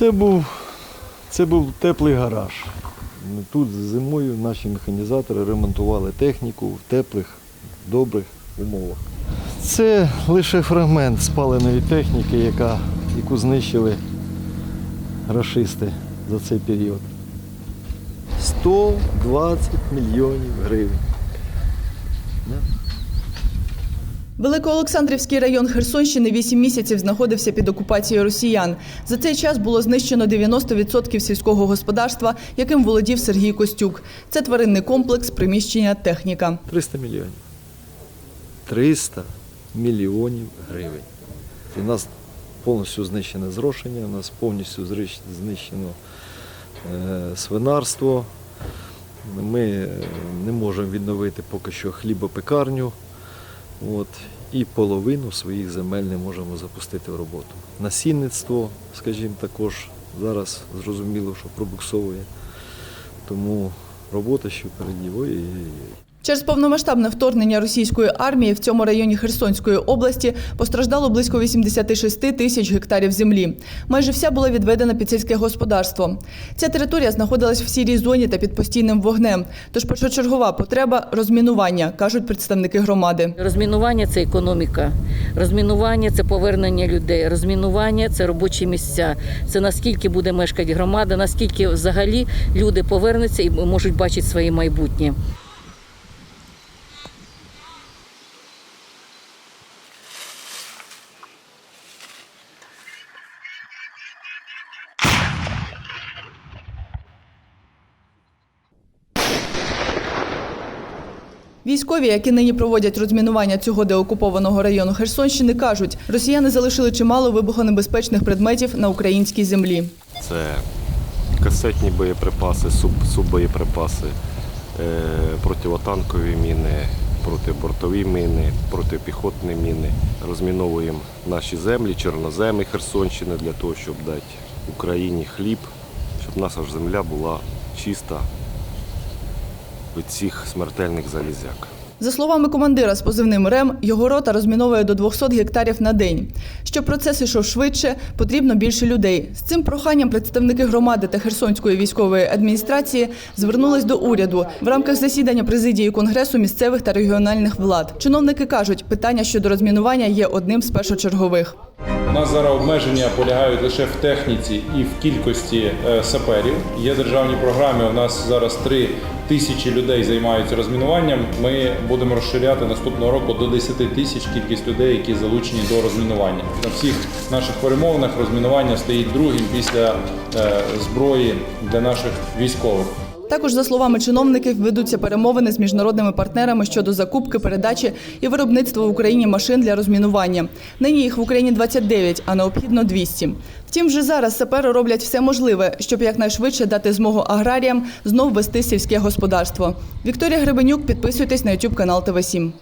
Це був, це був теплий гараж. Тут зимою наші механізатори ремонтували техніку в теплих, добрих умовах. Це лише фрагмент спаленої техніки, яка, яку знищили рашисти за цей період. 120 мільйонів гривень. Великоолександрівський район Херсонщини 8 місяців знаходився під окупацією росіян. За цей час було знищено 90% сільського господарства, яким володів Сергій Костюк. Це тваринний комплекс, приміщення, техніка. 300 мільйонів. 300 мільйонів гривень. У нас повністю знищене зрошення, у нас повністю знищено е, свинарство. Ми е, не можемо відновити поки що хлібопекарню. От, і половину своїх земель не можемо запустити в роботу. Насінництво, скажімо, також зараз зрозуміло, що пробуксовує. Тому робота ще впереді. Ой-ой-ой. Через повномасштабне вторгнення російської армії в цьому районі Херсонської області постраждало близько 86 тисяч гектарів землі. Майже вся була відведена під сільське господарство. Ця територія знаходилась в сірій зоні та під постійним вогнем. Тож першочергова потреба розмінування, кажуть представники громади. Розмінування це економіка, розмінування це повернення людей, розмінування це робочі місця. Це наскільки буде мешкати громада, наскільки взагалі люди повернуться і можуть бачити своє майбутнє. Військові, які нині проводять розмінування цього деокупованого району Херсонщини, кажуть, росіяни залишили чимало вибухонебезпечних предметів на українській землі. Це касетні боєприпаси, суб, суббоєприпаси, е, противотанкові міни, протибортові міни, протипіхотні міни. Розміновуємо наші землі, чорноземи Херсонщини для того, щоб дати Україні хліб, щоб наша ж земля була чиста від смертельних залізяк. За словами командира з позивним РЕМ, його рота розміновує до 200 гектарів на день. Щоб процес ішов швидше, потрібно більше людей. З цим проханням представники громади та Херсонської військової адміністрації звернулись до уряду в рамках засідання президії конгресу місцевих та регіональних влад. Чиновники кажуть, питання щодо розмінування є одним з першочергових. У нас зараз обмеження полягають лише в техніці і в кількості е, саперів. Є державні програми. У нас зараз три тисячі людей займаються розмінуванням. Ми будемо розширяти наступного року до 10 тисяч кількість людей, які залучені до розмінування. На всіх наших перемовинах розмінування стоїть другим після е, зброї для наших військових. Також, за словами чиновників, ведуться перемовини з міжнародними партнерами щодо закупки, передачі і виробництва в Україні машин для розмінування. Нині їх в Україні 29, а необхідно 200. Втім, вже зараз сапери роблять все можливе, щоб якнайшвидше дати змогу аграріям знов вести сільське господарство. Вікторія Гребенюк, підписуйтесь на YouTube канал ТВ 7